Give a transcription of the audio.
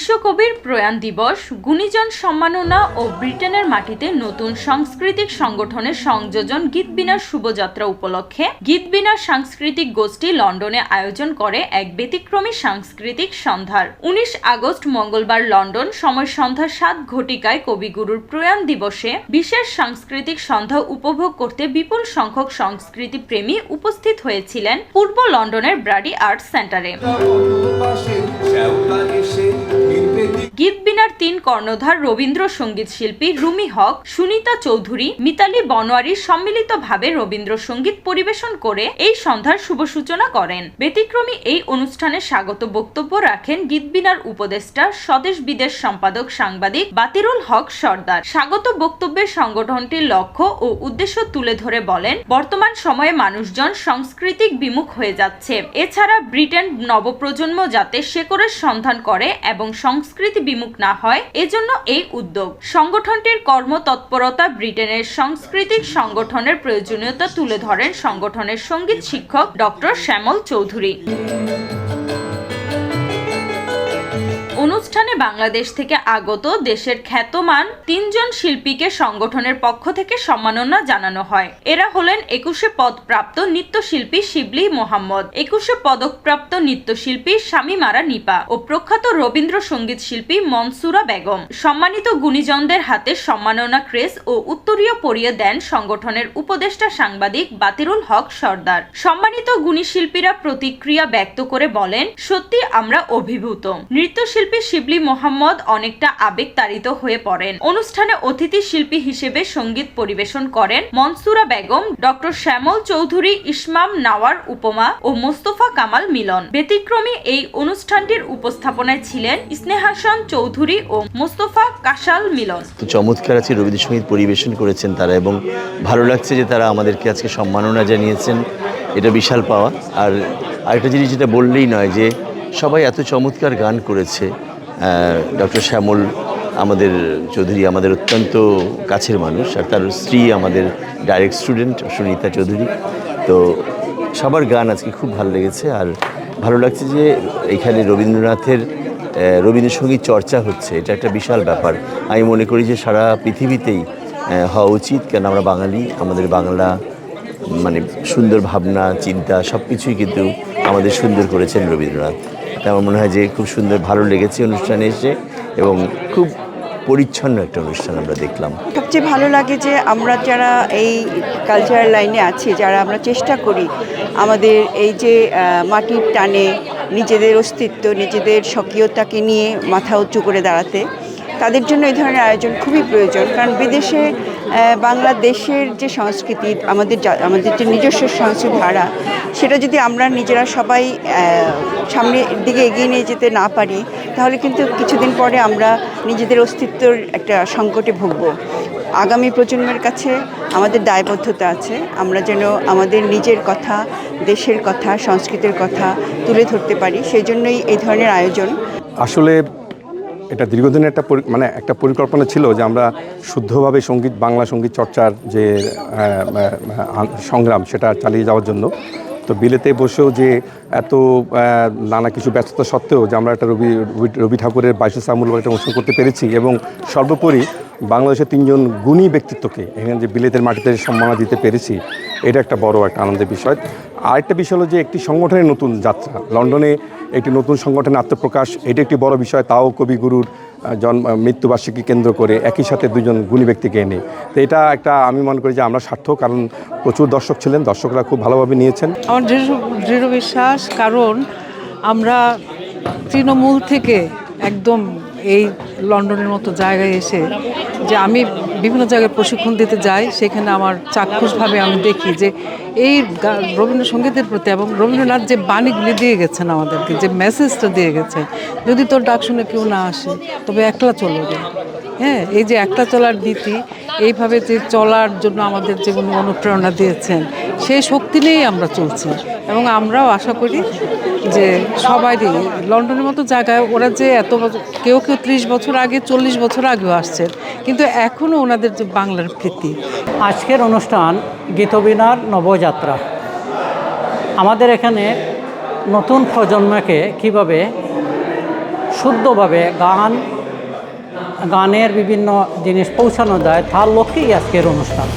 বিশ্বকবির প্রয়াণ দিবস, গুণীজন সম্মাননা ও ব্রিটেনের মাটিতে নতুন সাংস্কৃতিক সংগঠনের সংযোজন গীতবিনার শুভযাত্রা উপলক্ষে গীতবিনার সাংস্কৃতিক গোষ্ঠী লন্ডনে আয়োজন করে এক ব্যতিক্রমী সাংস্কৃতিক সন্ধ্যার। উনিশ আগস্ট মঙ্গলবার লন্ডন, সময় সন্ধ্যা সাত ঘটিকায় কবিগুরুর প্রয়াণ দিবসে বিশেষ সাংস্কৃতিক সন্ধ্যা উপভোগ করতে বিপুল সংখ্যক সংস্কৃতি প্রেমী উপস্থিত হয়েছিলেন পূর্ব লন্ডনের ব্রাডি আর্ট সেন্টারে। গীতবিনার তিন কর্ণধার রবীন্দ্র সংগীত শিল্পী রুমি হক, সুনিতা চৌধুরী, মিতালি বনোয়ারি সম্মিলিতভাবে রবীন্দ্র সংগীত পরিবেশন করে এই সন্ধ্যার শুভ সূচনা করেন। ব্যতিক্রমী এই অনুষ্ঠানে স্বাগত বক্তব্য রাখেন গীতবিনার উপদেষ্টা, স্বদেশ বিদেশ সম্পাদক সাংবাদিক বাতিরুল হক সর্দার। স্বাগত বক্তব্যে সংগঠনটির লক্ষ্য ও উদ্দেশ্য তুলে ধরে বলেন, বর্তমান সময়ে মানুষজন সাংস্কৃতিক বিমুখ হয়ে যাচ্ছে। এছাড়া ব্রিটেন নবপ্রজন্ম যাতে শেকড়ের সন্ধান করে এবং সংস্কৃতি বিমুখ না হয়, এজন্য এই উদ্যোগ। সংগঠনটির কর্মতৎপরতা ব্রিটেনের সাংস্কৃতিক সংগঠনের প্রয়োজনীয়তা তুলে ধরেন সংগঠনের সংগীত শিক্ষক ডক্টর শ্যামল চৌধুরী। অনুষ্ঠানে বাংলাদেশ থেকে আগত দেশের খ্যাতমান তিনজন শিল্পীকে সংগঠনের পক্ষ থেকে সম্মাননা জানানো হয়। এরা হলেন একুশে পদপ্রাপ্ত নৃত্যশিল্পী শিবলি মোহাম্মদ, একুশে পদকপ্রাপ্ত নৃত্যশিল্পী শামিমারা নিপা ও প্রখ্যাত রবীন্দ্র সংগীত শিল্পী মনসুরা বেগম। সম্মানিত গুণীজনদের হাতে সম্মাননা ক্রেস ও উত্তরীয় পরিয়ে দেন সংগঠনের উপদেষ্টা সাংবাদিক বাতিরুল হক সর্দার। সম্মানিত গুণী শিল্পীরা প্রতিক্রিয়া ব্যক্ত করে বলেন, সত্যি আমরা অভিভূত। নৃত্যশিল্পী শিবলি মোহাম্মদ অনেকটা আবেগতাড়িত হয়ে পড়েন। অনুষ্ঠানে অতিথি শিল্পী হিসেবে সংগীত পরিবেশন করেন মনসুরা বেগম, ডক্টর শ্যামল চৌধুরী, ইসমাম নাওয়ার উপমা ও মোস্তফা কামাল মিলন। ব্যতিক্রমী এই অনুষ্ঠানটির উপস্থাপনায় ছিলেন স্নেহাসন চৌধুরী ও মোস্তফা কাশাল মিলন। চমৎকার আছে রবীন্দ্রসঙ্গীত পরিবেশন করেছেন তারা এবং ভালো লাগছে যে তারা আমাদেরকে আজকে সম্মাননা জানিয়েছেন। এটা বিশাল পাওয়া। আর আরেকটা জিনিস যেটা বললেই নয় যে সবাই এত চমৎকার গান করেছে। ডক্টর শ্যামল আমাদের চৌধুরী আমাদের অত্যন্ত কাছের মানুষ, আর তার স্ত্রী আমাদের ডাইরেক্ট স্টুডেন্ট সুনিতা চৌধুরী। তো সবার গান আজকে খুব ভালো লেগেছে, আর ভালো লাগছে যে এখানে রবীন্দ্রনাথের রবীন্দ্রসঙ্গীত চর্চা হচ্ছে, এটা একটা বিশাল ব্যাপার। আমি মনে করি যে সারা পৃথিবীতেই হওয়া উচিত, কেন আমরা বাঙালি, আমাদের বাংলা মানে সুন্দর ভাবনা, চিন্তা সব কিছুই কিন্তু আমাদের সুন্দর করেছেন রবীন্দ্রনাথ। তাই আমার মনে হয় যে খুব সুন্দর, ভালো লেগেছে অনুষ্ঠানে এসে এবং খুব পরিচ্ছন্ন একটা অনুষ্ঠান আমরা দেখলাম। সবচেয়ে ভালো লাগে যে আমরা যারা এই কালচারাল লাইনে আছি, যারা আমরা চেষ্টা করি আমাদের এই যে মাটির টানে নিজেদের অস্তিত্ব, নিজেদের স্বকীয়তাকে নিয়ে মাথা উঁচু করে দাঁড়াতে তাদের জন্য এই ধরনের আয়োজন খুবই প্রয়োজন। কারণ বিদেশে বাংলাদেশের যে সংস্কৃতি, আমাদের আমাদের যে নিজস্ব সংস্কৃতি ধারা, সেটা যদি আমরা নিজেরা সবাই সামনের দিকে এগিয়ে নিয়ে যেতে না পারি, তাহলে কিন্তু কিছুদিন পরে আমরা নিজেদের অস্তিত্বর একটা সংকটে ভুগব। আগামী প্রজন্মের কাছে আমাদের দায়বদ্ধতা আছে। আমরা যেন আমাদের নিজের কথা, দেশের কথা, সংস্কৃতির কথা তুলে ধরতে পারি। সেই জন্যই এই ধরনের আয়োজন। আসলে এটা দীর্ঘদিনের একটা মানে একটা পরিকল্পনা ছিল যে আমরা শুদ্ধভাবে সংগীত, বাংলা সংগীত চর্চার যে সংগ্রাম সেটা চালিয়ে যাওয়ার জন্য। তো বিলেতে বসেও যে এত নানা কিছু ব্যস্ততা সত্ত্বেও যে আমরা একটা রবি, রবি- রবি ঠাকুরের বাইশে সামুল একটা অনুষ্ঠান করতে পেরেছি এবং সর্বোপরি বাংলাদেশের তিনজন গুণী ব্যক্তিত্বকে এখানে যে বিলেতের মাটিতে সম্মাননা দিতে পেরেছি, এটা একটা বড় একটা আনন্দের বিষয়। আরেকটা বিষয় হলো যে একটি সংগঠনের নতুন যাত্রা। লন্ডনে একটি নতুন সংগঠনের আত্মপ্রকাশ, এটা একটি বড় বিষয়, তাও কবিগুরুর জন্ম মৃত্যুবার্ষিকী কেন্দ্র করে একই সাথে দুজন গুণী ব্যক্তিকে এনে। তো এটা একটা, আমি মনে করি যে আমরা সার্থক, কারণ প্রচুর দর্শক ছিলেন, দর্শকরা খুব ভালোভাবে নিয়েছেন। আমার দৃঢ় দৃঢ় বিশ্বাস, কারণ আমরা তৃণমূল থেকে একদম এই লন্ডনের মতো জায়গায় এসে যে আমি বিভিন্ন জায়গায় প্রশিক্ষণ দিতে যাই, সেখানে আমার চাক্ষুষভাবে আমি দেখি যে এই রবীন্দ্রসঙ্গীতের প্রতি এবং রবীন্দ্রনাথ যে বাণীগুলি দিয়ে গেছেন আমাদেরকে, যে মেসেজটা দিয়ে গেছে, যদি তোর ডাক শুনে কেউ না আসে, তবে একলা চলবে। হ্যাঁ এই যে একটা চলার নীতি এইভাবে যে চলার জন্য আমাদের যেগুলো অনুপ্রেরণা দিয়েছেন, সেই শক্তি নিয়েই আমরা চলছি। এবং আমরাও আশা করি যে সবারই লন্ডনের মতো জায়গায় ওরা যে এত কেউ কেউ ত্রিশ বছর আগে, চল্লিশ বছর আগেও আসছেন কিন্তু এখনও ওনাদের যে বাংলার প্রীতি আজকের অনুষ্ঠান গীতবিনার নবযাত্রা। আমাদের এখানে নতুন প্রজন্মকে কীভাবে শুদ্ধভাবে গান, গানের বিভিন্ন জিনিস পৌঁছানো যায়, তার লক্ষ্যেই আজকের অনুষ্ঠান।